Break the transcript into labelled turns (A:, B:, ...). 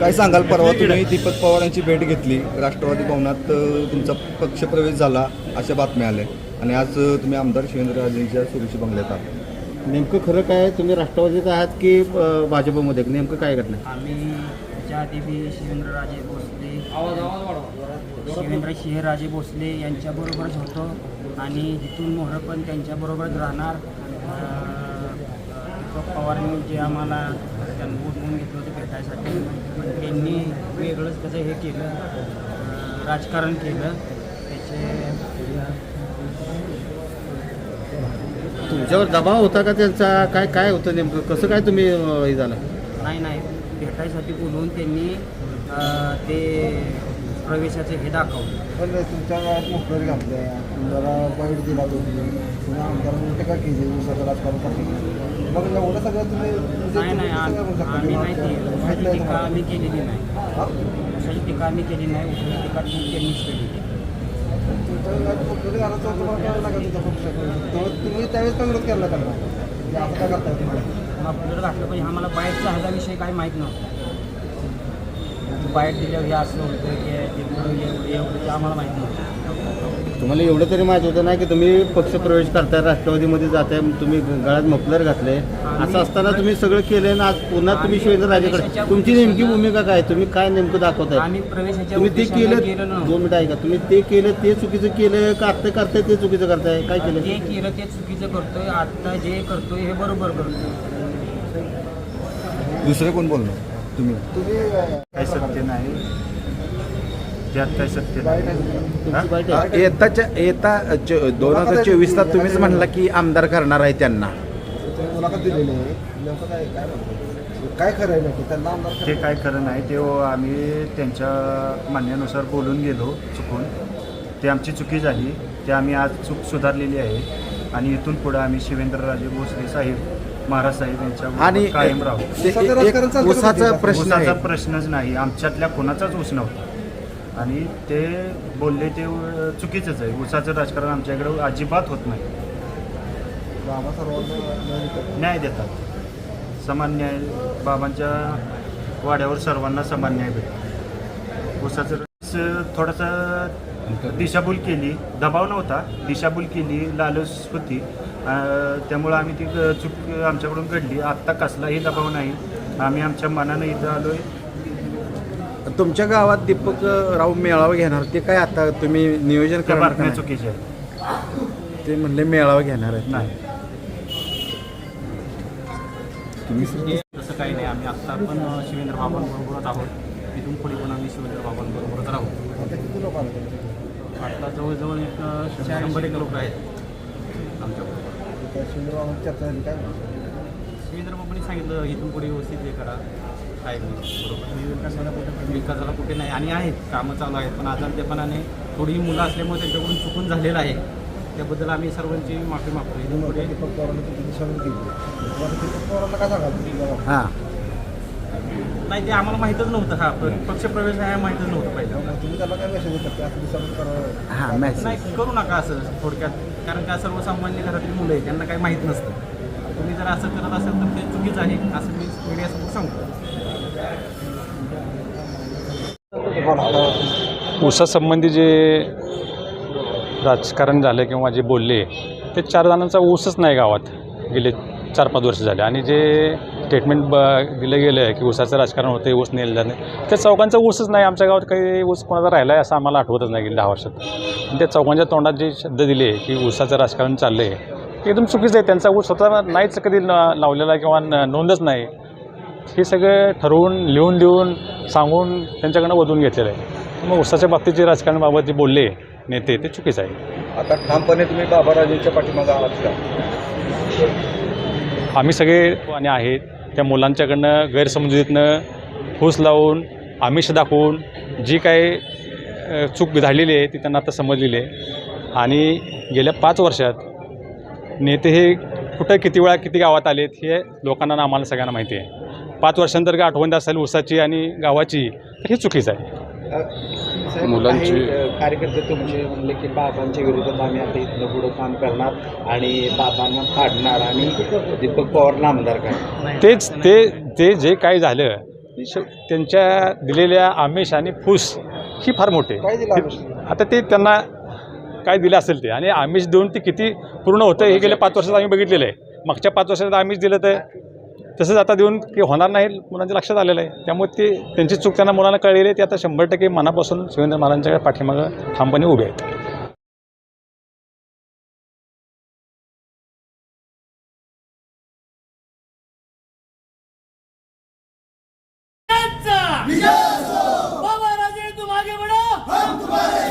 A: काय सांगाल परवा तुम्ही दीपक पवार यांची भेट घेतली राष्ट्रवादी भवनात तुमचा पक्षप्रवेश झाला अशा बातम्या आल्या. आणि आज तुम्ही आमदार शिवेंद्रराजेंच्या सुरुची बंगल्यात आहात.
B: नेमकं खरं काय तुम्ही राष्ट्रवादीत आहात की भाजपमध्ये? नेमकं काय घडलं?
C: आम्ही त्याच्या आधी बी शिवेंद्रराजे भोसले शिवेंद्र सिंहराजे भोसले यांच्याबरोबरच होतो आणि इथून मोहर पण त्यांच्याबरोबरच राहणार दीपक पवारांनी जे आम्हाला त्यांना बोलवून घेतलं होतं भेटायसाठी पण त्यांनी वेगळंच त्याचं हे केलं राजकारण केलं त्याचे
B: तुमच्यावर दबाव होता का त्यांचा? काय काय होतं नेमकं? कसं काय तुम्ही अ, हे झालं?
C: नाही नाही. भेटायसाठी बोलवून त्यांनी अं, ते प्रवेशाचे हे दाखवलं.
D: पण तुमच्या गावात घातल्या वाईट दिला तुम्ही. पुन्हा आमदारांनी टीका केली. ऊसाचं राजकारण पाठवलं मग एवढं सगळं तुम्ही म्हणजे
C: नाही नाही.
D: शकता?
C: आम्ही नाही ती
D: माहीत
C: उसाची
D: नाही
C: टीका
D: तुम्हाला?
C: आम्ही केलेली नाही.
D: हा?
C: उसाची टीका आम्ही केली नाही. उसाची टीका त्यांनीच केली
D: तुम्ही त्यावेळेस विरोध केला त्यांना असं काय करताय तुम्ही
C: घातलं पाहिजे आम्हाला बाईटचा ह्याचा काही माहीत नव्हता बाईट दिल्यावर हे असं होतं की ते एवढं एवढं ते आम्हाला माहीत नव्हतं.
B: तुम्हाला एवढं तरी माहिती होतं ना की तुम्ही पक्षप्रवेश करताय राष्ट्रवादीमध्ये जाताय तुम्ही गळ्यात मफलर घातले असं असताना तुम्ही सगळं केलं ना आज पुन्हा तुम्ही शिवेंद्र राजेकडे तुमची नेमकी भूमिका काय तुम्ही काय नेमकं दाखवताय? तुम्ही ते केलं दोन मिनिटं ऐका. तुम्ही ते केलं ते चुकीचं केलं का आत्ता करताय ते चुकीचं करताय? काय केलं?
C: जे केलं ते चुकीचं करतोय. आता जे करतोय हे बरोबर करतोय.
A: दुसरं कोण बोलणार? तुम्ही.
D: तुम्ही
E: काही सत्य नाही. त्यात सत्य.
F: येताच्या येता दोन हजार चोवीसला तुम्हीच म्हणला की आमदार करणार आहे त्यांना.
D: तुम्ही मुलाखत दिलेली आहे. नेमकं काय खरं आहे नक्की त्यांना आमदार
E: ते काय खरं नाही ते आम्ही त्यांच्या म्हणण्यानुसार बोलून गेलो चुकून. ते आमची चुकी झाली. ते आम्ही आज चूक सुधारलेली आहे. आणि इथून पुढे आम्ही शिवेंद्रराजे भोसले साहेब महाराज साहेब यांच्या
F: आणि
E: कायम राहू.
F: ते
D: ऊसाचं
F: एक
D: राजकारण चालतं का
F: ऊसाचा
D: तुमच्या?
F: प्रश्न
E: ऊसाचा
F: आहे.
E: प्रश्नच नाही. आमच्यातल्या कोणाचाच ऊस नव्हता. आणि ते बोलले ते चुकीचंच आहे. ऊसाचं राजकारण आमच्याकडे अजिबात होत नाही.
D: बाबा सर्वांना न्याय देतात.
E: समान न्याय बाबांच्या वाड्यावर सर्वांना समान न्याय भेटतो. रस थोडासा दिशाभूल केली दबाव नव्हता. दिशाभूल केली लालच होती. त्यामुळं आम्ही ती चूक आमच्याकडून घडली. आत्ता कसलाही दबाव नाही. आम्ही आमच्या मनानं इथं आलोय.
F: तुमच्या गावात दीपक राव मेळावा घेणार ते काय आता तुम्ही नियोजन
E: त्या
F: करणार का
E: बातम्या
F: नाही?
E: चुकीच्या आहेत.
F: ते म्हणले मेळावा घेणार आहे
E: नाही.
C: तसं काही नाही. आम्ही आत्ता पण शिवेंद्र बाबांबरोबरच आहोत. इथून पुढे पण आम्ही शिवेंद्र बाबांबरोबरच राहू.
D: आता किती लोक आले तुमचे?
C: आता जवळजवळ एक अ, शंभर एक लोक आहेत आमच्याबरोबर? शिवेंद्र बाबांनी सांगितलं इथून पुढे व्यवस्थित हे करा. आहे. बरोबर. विकासाला कुठे नाही. आणि आहेत कामं चालू आहेत. पण आजारतेपणाने थोडी मुलं असल्यामुळे त्यांच्याकडून चुकून झालेलं आहे. त्याबद्दल आम्ही सर्वांची माफी मागतो. इथून पुढे?
F: हां.
C: नाही ते आम्हाला माहीतच नव्हतं. हा पक्षप्रवेश आहे हे माहीतच नव्हतं पहिलं.
F: हां
C: नाही करू नका असं थोडक्यात. कारण का सर्वसामान्य घरातील मुलं आहेत त्यांना काही माहीत नसतं. तुम्ही जर असं करत असाल तर ते चुकीचं आहे. असं मी मीडियासमोर सांगतो.
G: ऊसासंबंधी जे राजकारण झालं किंवा जे बोलले ते चार जणांचा ऊसच नाही गावात. गेले चार पाच वर्ष झाले. आणि जे स्टेटमेंट ब दिलं गेलं आहे की ऊसाचं राजकारण होते ऊस नेलं नाही त्या चौकांचा ऊसच नाही. आमच्या गावात काही ऊस कोणाचा राहिला आहे असं आम्हाला आठवतच नाही गेली दहा वर्षात. आणि त्या चौकांच्या तोंडात जे शब्द दिले की ऊसाचं राजकारण चाललं आहे एकदम चुकीचं आहे. त्यांचा ऊस स्वतः नाहीच कधी न- लावलेला किंवा न- नोंदच नाही. हे सगळं ठरवून लिहून लिहून सांगून त्यांच्याकडनं वधून घेतलेलं आहे. मग उसाच्या बाबतीत जे राजकारणाबाबत जे बोलले नेते ते चुकीचं आहे.
A: आता ठामपणे तुम्ही बाबाराजेंच्या पाठीमागं आहात का?
G: आम्ही सगळे आणि आहेत त्या मुलांच्याकडनं गैरसमजुतीतनं फूस लावून आमिष दाखवून जी अ, चूक झालेली आहे ती त्यांना आता समजलेली आहे. आणि गेल्या पाच वर्षात नेते हे कुठं किती वेळा किती गावात आलेत हे लोकांना आम्हाला सगळ्यांना माहिती आहे. पाच वर्षांतर का आठवण असेल ऊसाची आणि गावाची तर हे चुकीचं आहे.
A: मुलांची कार्यकर्ते तुमचे म्हणले की बाबांच्या विरोधात आम्ही आता इथनं पुढं काम करणार आणि बाबांना काढणार आणि दीपक पवारला आमदार करणार.
G: तेच ते ते जे काय झालं त्यांच्या दिलेल्या आमिष आणि फूस ही फार मोठी? आता ते त्यांना काय दिलं असेल ते? आणि आमिष देऊन ते किती पूर्ण होतं हे गेल्या पाच वर्षात आम्ही बघितलेलं आहे. मागच्या पाच वर्षात आमिष दिलं तर तसंच आता देऊन की होणार नाही मुलांच्या लक्षात आलेलं आहे. त्यामुळे ते त्यांची चूक त्यांना मुलांना कळलेली आहे. ते आता शंभर टक्के मनापासून शिवेंद्र महाराजांच्या पाठीमागं ठामपणे उभे आहेत.
H: तुम्हारे